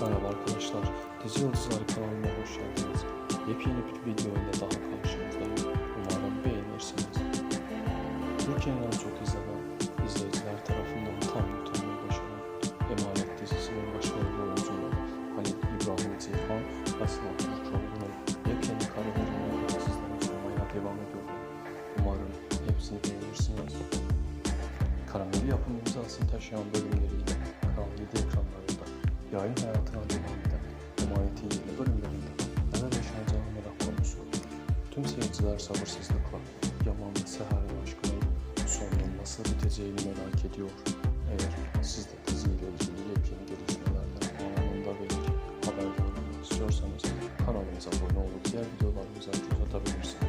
Merhaba arkadaşlar, Dizi Yıldızları kanalıma hoş geldiniz. Yepyeni bir video ile daha karşınızdayım. Umarım beğenirsiniz. Türkiye'nin en çok izlenen izleyiciler tarafından tam tutulmayı başaran Emanet dizisinin başarılı oyuncuları Halil İbrahim Ceyhan ve Sıla Türkoğlu'nun yepyeni karelerini sizlere sunmaya devam ediyorum. Umarım hepsini beğenirsiniz. Karameli yapım imzasını taşıyan bölümleriyle Kanal 7 ekranlarında yayın hayatına eden Emanet'in yeni bölümlerinde neler yaşanacağı merak konusu. Tüm seyirciler sabırsızlıkla Yaman ve Seher'in aşkının sonunun nasıl biteceğini merak ediyor. Eğer siz de diziyle ilgili yepyeni gelişmelerden anında ve ilk haberdar istiyorsanız kanalımıza abone olup diğer videolarımıza göz atabilirsiniz.